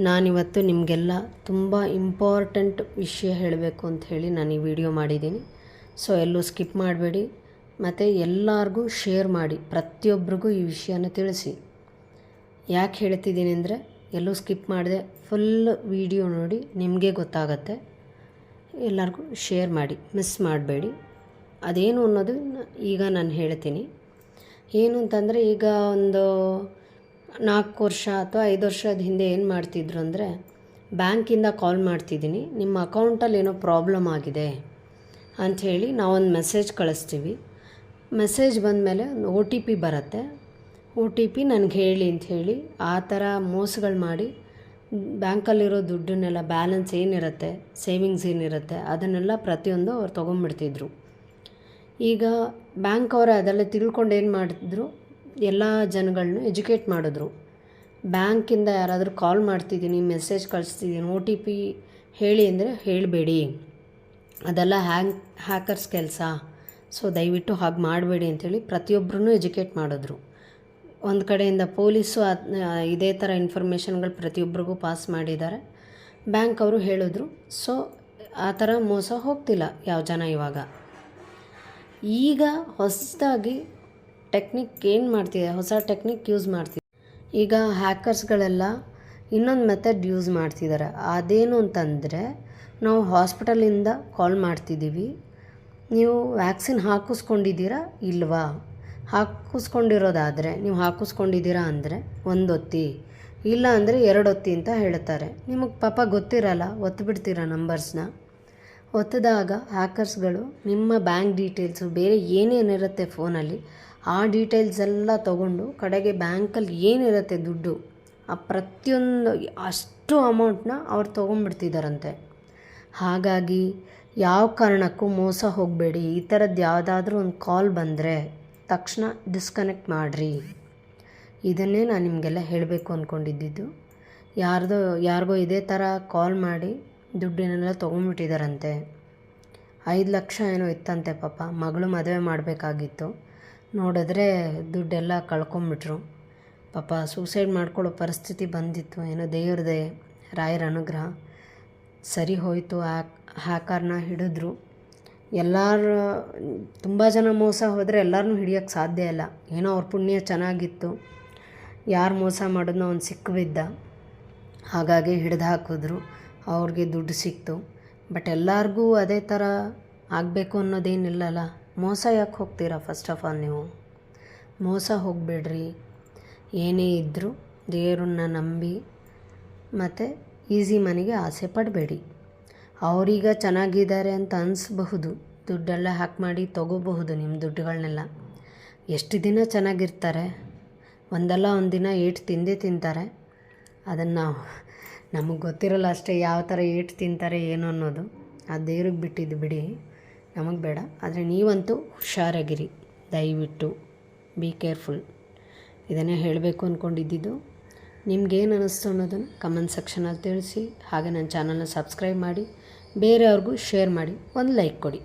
ನಾನಿವತ್ತು ನಿಮಗೆಲ್ಲ ತುಂಬ ಇಂಪಾರ್ಟೆಂಟ್ ವಿಷಯ ಹೇಳಬೇಕು ಅಂತ ಹೇಳಿ ನಾನು ಈ ವಿಡಿಯೋ ಮಾಡಿದ್ದೀನಿ. ಸೊ ಎಲ್ಲೂ ಸ್ಕಿಪ್ ಮಾಡಬೇಡಿ. ಮತ್ತು ಎಲ್ಲರಿಗೂ ಶೇರ್ ಮಾಡಿ. ಪ್ರತಿಯೊಬ್ಬರಿಗೂ ಈ ವಿಷಯನ ತಿಳಿಸಿ. ಯಾಕೆ ಹೇಳ್ತಿದ್ದೀನಿ ಅಂದರೆ, ಎಲ್ಲೂ ಸ್ಕಿಪ್ ಮಾಡಿದೆ ಫುಲ್ ವಿಡಿಯೋ ನೋಡಿ ನಿಮಗೆ ಗೊತ್ತಾಗತ್ತೆ. ಎಲ್ಲರಿಗೂ ಶೇರ್ ಮಾಡಿ. ಮಿಸ್ ಮಾಡಬೇಡಿ. ಅದೇನು ಅನ್ನೋದು ಈಗ ನಾನು ಹೇಳ್ತೀನಿ. ಏನು ಅಂತಂದರೆ, ಈಗ ಒಂದು ನಾಲ್ಕು ವರ್ಷ ಅಥವಾ ಐದು ವರ್ಷದ ಹಿಂದೆ ಏನು ಮಾಡ್ತಿದ್ರು ಅಂದರೆ ಬ್ಯಾಂಕಿಂದ ಕಾಲ್ ಮಾಡ್ತಿದ್ದೀನಿ, ನಿಮ್ಮ ಅಕೌಂಟಲ್ಲಿ ಏನೋ ಪ್ರಾಬ್ಲಮ್ ಆಗಿದೆ ಅಂಥೇಳಿ ನಾವೊಂದು ಮೆಸೇಜ್ ಕಳಿಸ್ತೀವಿ. ಮೆಸೇಜ್ ಬಂದಮೇಲೆ ಒಂದು ಒ ಟಿ ಪಿ ಬರುತ್ತೆ. ಒ ಟಿ ಪಿ ನನಗೆ ಹೇಳಿ ಅಂಥೇಳಿ ಆ ಥರ ಮೋಸಗಳು ಮಾಡಿ ಬ್ಯಾಂಕಲ್ಲಿರೋ ದುಡ್ಡನ್ನೆಲ್ಲ ಬ್ಯಾಲೆನ್ಸ್ ಏನಿರುತ್ತೆ ಸೇವಿಂಗ್ಸ್ ಏನಿರುತ್ತೆ, ಅದನ್ನೆಲ್ಲ ಪ್ರತಿಯೊಂದು ಅವ್ರು ತೊಗೊಂಬಿಡ್ತಿದ್ರು. ಈಗ ಬ್ಯಾಂಕ್ ಅವರು ಅದೆಲ್ಲ ತಿಳ್ಕೊಂಡು ಏನು ಮಾಡಿದ್ರು ಎಲ್ಲ ಜನಗಳನ್ನೂ ಎಜುಕೇಟ್ ಮಾಡಿದ್ರು. ಬ್ಯಾಂಕಿಂದ ಯಾರಾದರೂ ಕಾಲ್ ಮಾಡ್ತಿದ್ದೀನಿ, ಮೆಸೇಜ್ ಕಳಿಸ್ತಿದ್ದೀನಿ, ಒ ಟಿ ಪಿ ಹೇಳಿ ಅಂದರೆ ಹೇಳಬೇಡಿ. ಅದೆಲ್ಲ ಹ್ಯಾಂಗ್, ಹ್ಯಾಕರ್ಸ್ ಕೆಲಸ. ಸೊ ದಯವಿಟ್ಟು ಹಾಗೆ ಮಾಡಬೇಡಿ ಅಂಥೇಳಿ ಪ್ರತಿಯೊಬ್ಬರೂ ಎಜುಕೇಟ್ ಮಾಡಿದ್ರು. ಒಂದು ಕಡೆಯಿಂದ ಪೊಲೀಸು ಇದೇ ಥರ ಇನ್ಫಾರ್ಮೇಷನ್ಗಳು ಪ್ರತಿಯೊಬ್ಬರಿಗೂ ಪಾಸ್ ಮಾಡಿದ್ದಾರೆ. ಬ್ಯಾಂಕ್ ಅವರು ಹೇಳಿದ್ರು. ಸೊ ಆ ಥರ ಮೋಸ ಹೋಗ್ತಿಲ್ಲ ಯಾವ ಜನ ಇವಾಗ. ಈಗ ಹೊಸದಾಗಿ ಟೆಕ್ನಿಕ್ ಏನು ಮಾಡ್ತಿದೆ, ಹೊಸ ಟೆಕ್ನಿಕ್ ಯೂಸ್ ಮಾಡ್ತಿದೆ. ಈಗ ಹ್ಯಾಕರ್ಸ್ಗಳೆಲ್ಲ ಇನ್ನೊಂದು ಮೆಥಡ್ ಯೂಸ್ ಮಾಡ್ತಿದ್ದಾರೆ. ಅದೇನು ಅಂತಂದರೆ, ನಾವು ಹಾಸ್ಪಿಟಲಿಂದ ಕಾಲ್ ಮಾಡ್ತಿದ್ದೀವಿ. ನೀವು ವ್ಯಾಕ್ಸಿನ್ ಹಾಕಿಸ್ಕೊಂಡಿದ್ದೀರಾ ಇಲ್ವಾ? ಹಾಕಿಸ್ಕೊಂಡಿರೋದಾದರೆ, ನೀವು ಹಾಕಿಸ್ಕೊಂಡಿದ್ದೀರಾ ಅಂದರೆ ಒಂದು ಒತ್ತಿ ಇಲ್ಲ ಅಂದರೆ ಎರಡು ಹೊತ್ತಿ ಅಂತ ಹೇಳ್ತಾರೆ. ನಿಮಗೆ ಪಾಪ ಗೊತ್ತಿರಲ್ಲ ಒತ್ತು ನಂಬರ್ಸ್ನ ಒತ್ತಿದಾಗ ಹ್ಯಾಕರ್ಸ್ಗಳು ನಿಮ್ಮ ಬ್ಯಾಂಕ್ ಡೀಟೇಲ್ಸು ಬೇರೆ ಏನೇನಿರುತ್ತೆ ಫೋನಲ್ಲಿ ಆ ಡೀಟೇಲ್ಸ್ ಎಲ್ಲ ತೊಗೊಂಡು ಕಡೆಗೆ ಬ್ಯಾಂಕಲ್ಲಿ ಏನಿರುತ್ತೆ ದುಡ್ಡು, ಆ ಪ್ರತಿಯೊಂದು ಅಷ್ಟು ಅಮೌಂಟ್ನ ಅವ್ರು ತೊಗೊಂಡ್ಬಿಡ್ತಿದ್ದಾರಂತೆ ಹಾಗಾಗಿ ಯಾವ ಕಾರಣಕ್ಕೂ ಮೋಸ ಹೋಗಬೇಡಿ, ಈ ಥರದ್ದು ಯಾವುದಾದ್ರೂ ಒಂದು ಕಾಲ್ ಬಂದರೆ ತಕ್ಷಣ ಡಿಸ್ಕನೆಕ್ಟ್ ಮಾಡಿರಿ. ಇದನ್ನೇ ನಾನು ನಿಮಗೆಲ್ಲ ಹೇಳಬೇಕು ಅಂದ್ಕೊಂಡಿದ್ದಿದ್ದು ಯಾರ್ದೋ, ಯಾರಿಗೋ ಇದೇ ಥರ ಕಾಲ್ ಮಾಡಿ ದುಡ್ಡಿನೆಲ್ಲ ತೊಗೊಂಡ್ಬಿಟ್ಟಿದ್ದಾರಂತೆ ಐದು ಲಕ್ಷ ಏನೋ ಇತ್ತಂತೆ ಪಾಪ, ಮಗಳು ಮದುವೆ ಮಾಡಬೇಕಾಗಿತ್ತು. ನೋಡಿದ್ರೆ ದುಡ್ಡೆಲ್ಲ ಕಳ್ಕೊಂಬಿಟ್ರು. ಪಾಪ ಸೂಸೈಡ್ ಮಾಡ್ಕೊಳ್ಳೋ ಪರಿಸ್ಥಿತಿ ಬಂದಿತ್ತು. ಏನೋ ದೇವ್ರದೇ ರಾಯರ ಅನುಗ್ರಹ. ಸರಿ ಹೋಯಿತು. ಆ ಹಿಡಿದ್ರು. ಎಲ್ಲರೂ, ತುಂಬ ಜನ ಮೋಸ ಹೋದರೆ ಎಲ್ಲರನ್ನೂ ಹಿಡಿಯೋಕ್ಕೆ ಸಾಧ್ಯ ಇಲ್ಲ. ಏನೋ ಅವ್ರ ಪುಣ್ಯ ಚೆನ್ನಾಗಿತ್ತು. ಯಾರು ಮೋಸ ಮಾಡಿದ್ನೋ ಅವ್ನು ಸಿಕ್ಕಿಬಿದ್ದ ಹಾಗಾಗಿ ಹಿಡ್ದು ಹಾಕಿದ್ರು. ಅವ್ರಿಗೆ ದುಡ್ಡು ಸಿಕ್ತು. ಬಟ್ ಎಲ್ಲರಿಗೂ ಅದೇ ಥರ ಆಗಬೇಕು ಅನ್ನೋದೇನಿಲ್ಲಲ್ಲ. ಮೋಸ ಯಾಕೆ ಹೋಗ್ತೀರಾ ಫಸ್ಟ್ ಆಫ್ ಆಲ್ ನೀವು? ಮೋಸ ಹೋಗಬೇಡ್ರಿ. ಏನೇ ಇದ್ದರೂ ದೇವರನ್ನ ನಂಬಿ ಮತ್ತು ಈಸಿ ಮನೆಗೆ ಆಸೆ ಪಡಬೇಡಿ. ಅವರೀಗ ಚೆನ್ನಾಗಿದ್ದಾರೆ ಅಂತ ಅನಿಸ್ಬಹುದು. ದುಡ್ಡೆಲ್ಲ ಹ್ಯಾಕ್ ಮಾಡಿ ತೊಗೋಬಹುದು ನಿಮ್ಮ ದುಡ್ಡುಗಳನ್ನೆಲ್ಲ ಎಷ್ಟು ದಿನ ಚೆನ್ನಾಗಿರ್ತಾರೆ? ಒಂದಲ್ಲ ಒಂದು ದಿನ ಏಟು ತಿಂದೇ ತಿಂತಾರೆ. ಅದನ್ನು ನಮಗೆ ಗೊತ್ತಿರಲ್ಲ ಅಷ್ಟೇ ಯಾವ ಥರ ಏಟು ತಿಂತಾರೆ ಏನು ಅನ್ನೋದು. ಆ ದೇವ್ರಿಗೆ ಬಿಟ್ಟಿದ್ದು ಬಿಡಿ. ನಮಗೆ ಬೇಡ. ಆದರೆ ನೀವಂತೂ ಹುಷಾರಾಗಿರಿ. ದಯವಿಟ್ಟು ಬಿ ಕೇರ್ಫುಲ್ ಇದನ್ನೇ ಹೇಳಬೇಕು ಅಂದ್ಕೊಂಡಿದ್ದಿದ್ದು ನಿಮ್ಗೇನು ಅನ್ನಿಸ್ತು ಅನ್ನೋದನ್ನು ಕಮೆಂಟ್ ಸೆಕ್ಷನಲ್ಲಿ ತಿಳಿಸಿ. ಹಾಗೆ ನನ್ನ ಚಾನಲ್ನ ಸಬ್ಸ್ಕ್ರೈಬ್ ಮಾಡಿ. ಬೇರೆಯವ್ರಿಗೂ ಶೇರ್ ಮಾಡಿ. ಒಂದು ಲೈಕ್ ಕೊಡಿ.